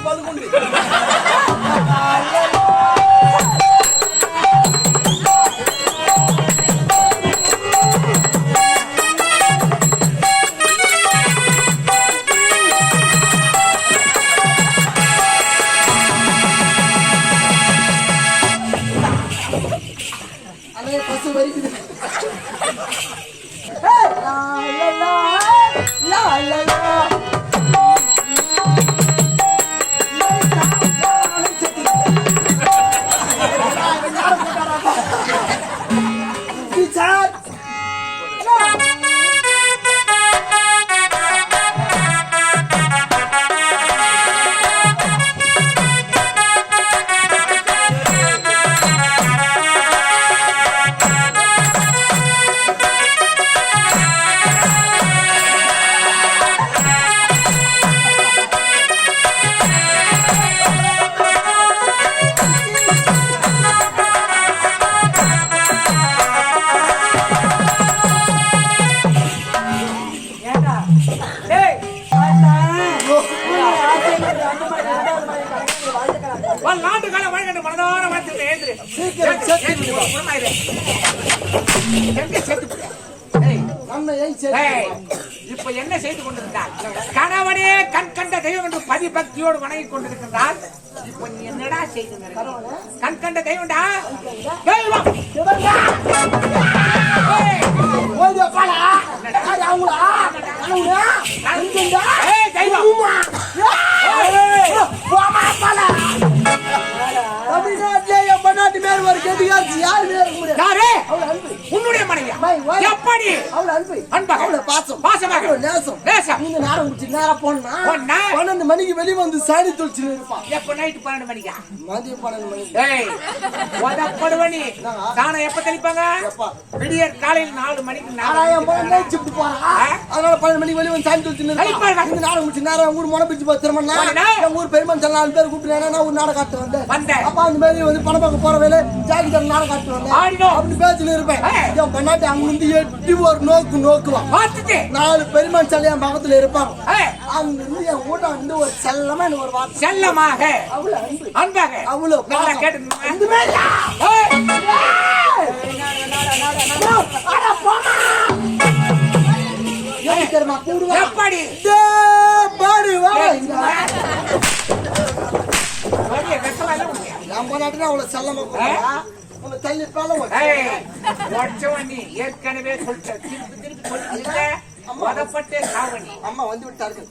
Big size பல்குண்டு அண்ணே பசு இப்ப என்ன செய்து கொண்டிருந்தார் கணவனே கண் கண்ட தெய்வம் என்று பதிபக்தியோடு வணங்கி கொண்டிருக்கிறார் இப்ப நீ என்னடா செய்து கண் கண்ட தெய்வம்டா தெய்வம். தெய்வம் தமிழ்நாட்டிலே பொண்டாட்டி மேல் ஒரு கெட்டிகாரச்சி யாரு முடியாது யாரு? அவளை அன்பு. உன்னுடைய மனைவியா? My wife. எப்படி? அவளை அன்பு. அன்பாக. அவளை பாசம். பாசமாக. நேசம் நேசம். நீங்க நேரம் முடிச்சு நேரம் போனா போனா? பன்னெண்டு மணிக்கு வெளிய வந்து சாணி தொழிச்சு இருப்பான் எப்ப நைட்டு பன்னெண்டு மணிக்கா? மதியம் பன்னெண்டு ஏய் உதப்படுவனி? சாணம் எப்ப தெளிப்பாங்க? விடியற் காலையில் நாலு மணிக்கு நாலு ஆறாயிரம் போல அதனால பன்னெண்டு மணிக்கு வெளிய வந்து கழிப்பாங்க. இருப்பான் இந்த நேரம் முடிச்சு நேரம் ஊர் மொன பிடிச்சு போனீனா? எங்க ஊர் பெருமன் சில நாலு பேர் கூப்பிட்டு நான் ஒரு நாடகம் காட்டு வந்தேன். அப்ப அந்த மாதிரி வந்து பணம் பார்க்க போற வேலை ஜாக்கி தன் நாடகம் காட்டு வந்தேன் ஆடினோம். அப்படி பேச்சுல இருப்பேன். என் பொண்டாட்டி அங்க இருந்து எட்டி ஒரு நோக்கு நோக்குவான் நாலு பெருமான் சிலை என் பக்கத்துல இருப்பாங்க. அங்க இருந்து என் கூட்டம் வந்து ஒரு செல்லமா எனக்கு ஒரு வார்த்தை. செல்லமாக. அவ்வளவு அன்பு. அன்பாக. அவ்வளவு. கேட்டு இந்த மாதிரியா? எப்படி? பாரு, வா? என் பொண்டாட்டினா அவ்வளவு செல்லமா. உன்னை தள்ளி நீ. ஏற்கனவே உதப்பட்டே சாவணி அம்மா. வந்து விட்டார்கள்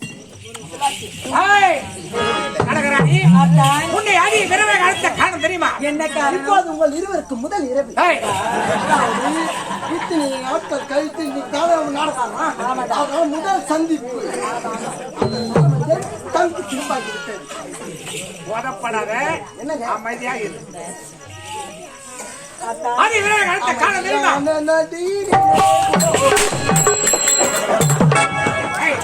உன்னை அடி விரைவாக அழைத்த காரணம் தெரியுமா? என்ன இப்போது உங்கள் இருவருக்கு முதல் இரவு. இத்தனை நாட்கள் கழித்து இன்னைக்கு நாடகம் அதனால முதல் சந்திப்பு. தங்கு திருப்பாக்கி விட்டது உதப்படாத என்னங்க? அமைதியா இரு. அடி விரைவாக அழைத்த காரணம் தெரியுமா அந்த நதி- ஏய்.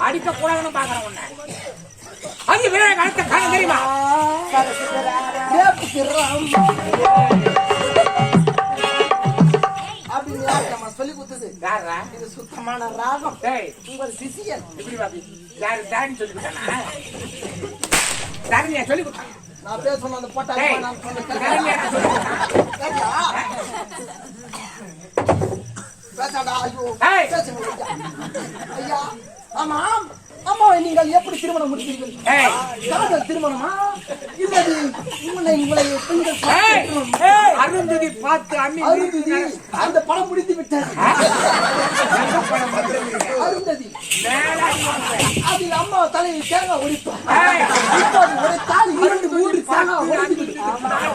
அடிக்க கூடாதுன்னு பாக்குறேன் உன்னை அது அழைத்த காரணம் தெரியுமா கிராம். அப்படின்னு சொல்லிக் கொடுத்தது? இது சுத்தமான ராகம் உங்கள் சிசியன் இப்படி பாப்பி யாரு தாடி சொல்லி கொடுத்தானா தாரியா சொல்லி கொடுத்தான் நான் பேர் சொன்ன அந்த போட்டா நான் சொன்ன தாரியா சொல்லி கொடுத்தான் கேட்டியா? பேசாடா, ஐயோ. ஏய். பேசுங்க, ஐயா. ஐயா, ஆமாம் அம்மா நீங்கள் எப்படி திருமணம் முடித்தீர்கள். காதல் திருமணமா? இல்லது உங்களை உங்களை பெண்கள் அருந்ததி பார்த்து அருந்ததி அந்த படம் முடித்து விட்டது. அருந்ததி. அதில் அம்மா தலையில் தேங்காய். இப்போது உடைத்தால் இரண்டு மூன்று தேங்காய்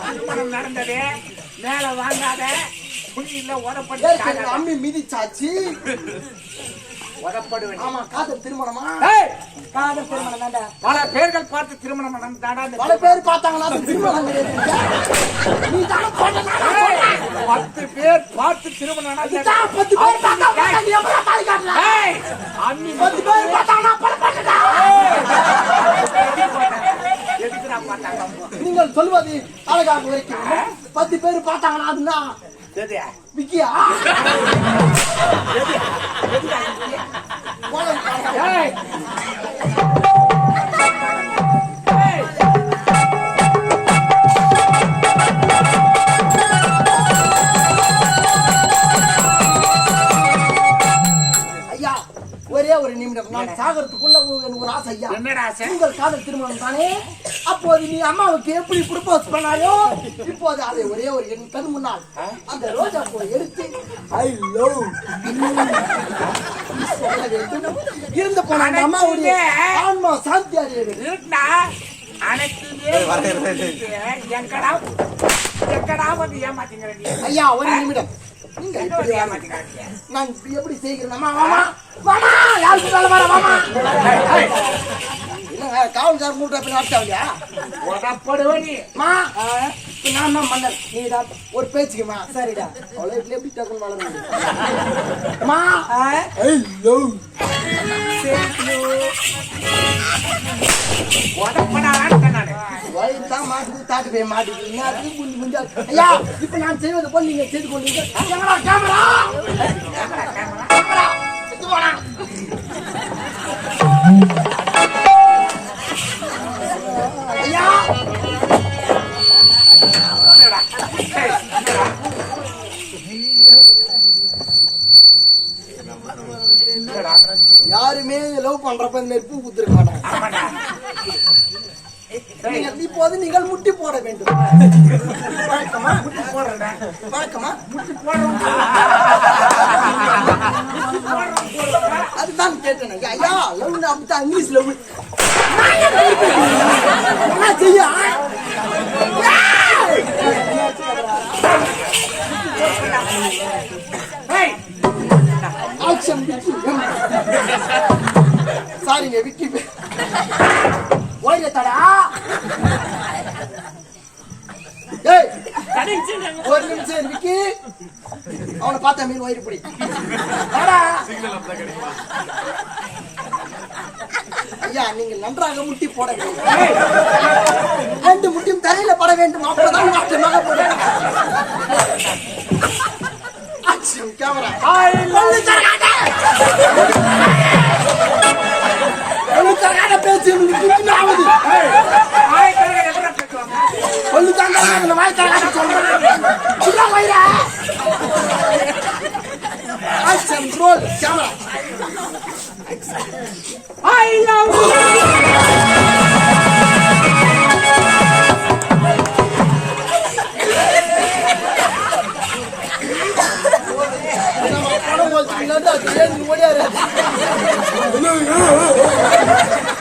திருமணம் நடந்தது. மேல வாங்காத. புள்ளியில அம்மி மிதிச்சாச்சு. ஆமா காதல் திருமணமா? காதல் திருமணம் தாண்டா. பல பேர்கள் பார்த்து திருமணம் நடந்தாடா பல பேர் பார்த்தாங்களா திருமணம் நீ தானே பத்து பேர் பார்த்து திருமணம் நடந்தது இதான் பத்து பேர் பார்த்தாங்க நீ கட்டல? பத்து நீங்கள் சொல்வது அழகாக வரைக்கும் பத்து பேர் பார்த்தாங்கன்னா அதுனா? விக்கியா? ஒரே ஒரு நிமிடம். நான் எனக்கு ஒரு ஆசை ஐயா. என்னடா ஆசை? உங்கள் காதல் திருமணம் தானே? அப்போது நீ அம்மாவுக்கு எப்படி ப்ரப்போஸ் பண்ணாயோ இப்போது அதை ஒரே ஒரு என் கண் முன்னால் அந்த ரோஜா பூவை எடுத்து ஐ லவ் இருந்து போன அந்த அம்மாவுடைய ஆன்மா சாந்தி. அனைத்துமே எங்கடா எங்கடா வந்து ஏமாத்திங்கிற நீ? ஐயா ஒரு நிமிடம். நான் இப்படி எப்படி செய்கிறேன்? அம்மா மாமா மாமா யாருக்கு மேல வர மாமா இல்லங்க காவல்கார மூட்டை பின்ன அடிச்சாவியா உடப்படுவ நீ. மா நான் தான் மன்னர் நீதான் ஒரு பேச்சுக்குமா சரிடா. அவ்வளோ வீட்டுல எப்படி டக்குன்னு வளர மா நானு தான் தாட்டு போய் ஐயா இப்ப நான் செய்வது போல் நீங்க செய்து கொண்டீங்க கேமரா கேமரா கேமரா யாருமே லவ் பண்றப்ப இந்த மாதிரி பூ குத்துருக்க மாட்டாங்க. இப்போது நீங்கள் முட்டி போட வேண்டும். வழக்கமா முட்டி போடுறேன்டா. வழக்கமா? முட்டி போடுறோம். அதுதான் கேட்டேன் ஐயா லவ் அப்படித்தான். இங்கிலீஷ் லவ் செய்ய? ஆக்ஷன் விக்கி சாரிங்க விக்கி ஓய்ய தடா ஏய் ஒரு நிமிஷம் விக்கி. அவனை பார்த்தா மீன் வயிறு பிடி. ஐயா நீங்கள் நன்றாக முட்டி போட வேண்டும்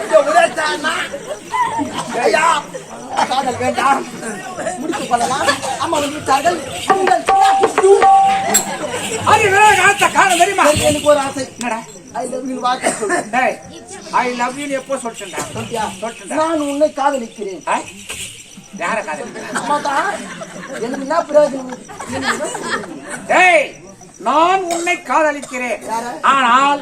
இங்க ஓடியாச்சானா ஐயா காதல் வேண்டாம். முடித்து கொள்ளலாம். அம்மா வந்து விட்டார்கள். எனக்கு ஒரு ஆசை. என்னடா? ஐ லவ் யூ வாக்க டேய் ஐ லவ் யூ எப்போ சொல்லிட்டேன்டா? சொல்லியா? சொல்லிட்டேன்டா? நான் உன்னை காதலிக்கிறேன்? யார காதலிக்கிறேன்? அம்மா தான் எனக்கு என்ன பிரயோஜனம்? டேய் நான் உன்னை காதலிக்கிறேன்? ஆனால்?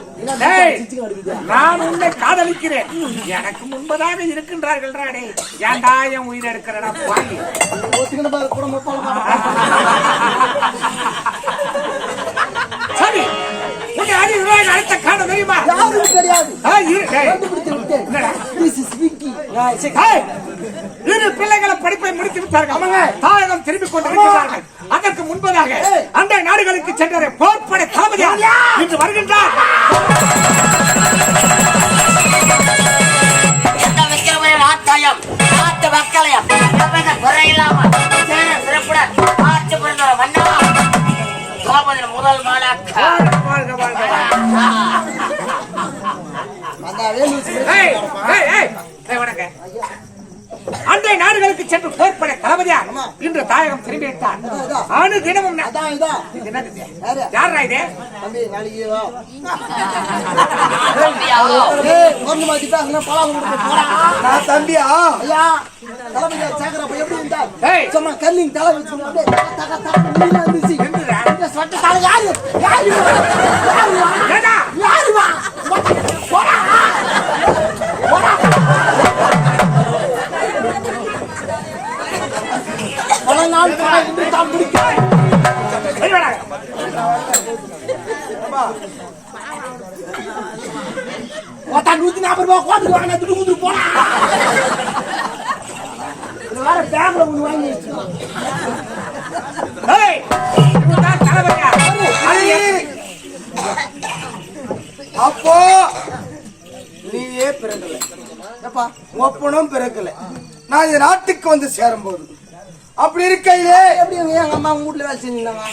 நான் உன்னை காதலிக்கிறேன். எனக்கு முன்பதாக இருக்கின்றார்கள் ஏன்டா என் உயிரை எடுக்கிறடா பாய். சரி. உன்னை அடி அழைத்த காரணம் தெரியுமா? ஆ, இரு, பிள்ளைகளை படிப்பை முடித்து விட்டார்கள். தாயகம் திரும்பிக் கொண்டிருக்கிறார்கள். அதற்கு முன்பதாக. அந்த நாடுகளுக்கு சென்ற போர்ப்படை தளபதி இன்று வருகின்றார். மக்களையும். குறையில்லாமல் சிறப்புடன் ஆட்சி புரிந்த மன்னா கோபதின் முதல் மாலாக்க. வாழ்க, வாழ்க, வாழ்க, அண்டை நாடுகளுக்கு சென்று போர்ப்படை தளபதியா. இன்று தாயகம் திரும்பி விட்டார். அணு தினமும்? யாரு? இது தம்பியா ஐயா தளபதியார் சேகரப்ப எப்படி இருந்தார். சும்மா கல்லிங் சொட்ட யாரு யாரு நாள் என்று நூத்தி நாற்பது ரூபாய் கோட்டுக்கு வாங்கினா துட்டு குடுத்துட்டு போனா வேற ஒண்ணு வாங்கி அப்போ நீயே பிறக்கல. ஒப்பனும் பிறக்கல. நான் இந்த நாட்டுக்கு வந்து சேரும்போது அப்படி இருக்கையிலே. எப்படி எங்க அம்மா உங்க வீட்டுல வேலை செஞ்சிருந்தாங்க?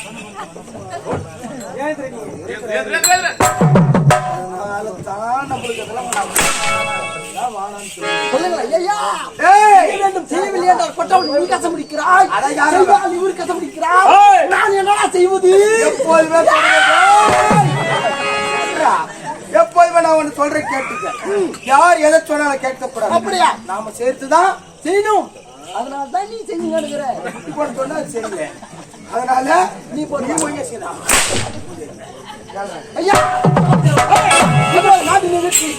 என்னடா செய்வது? எப்போதுமே நான் ஒண்ணு சொல்றேன் கேட்டுக்க. யார் எதை சொன்னாலும் கேட்கக்கூடாது அப்படியா? நாம சேர்த்துதான் செய்யணும். அதனால தான் நீ செஞ்சு நடக்கிற இப்போ சொன்னா செய்யல அதனால நீ போய் செய்யலாம் ஐயா நாட்டு நிறுத்தி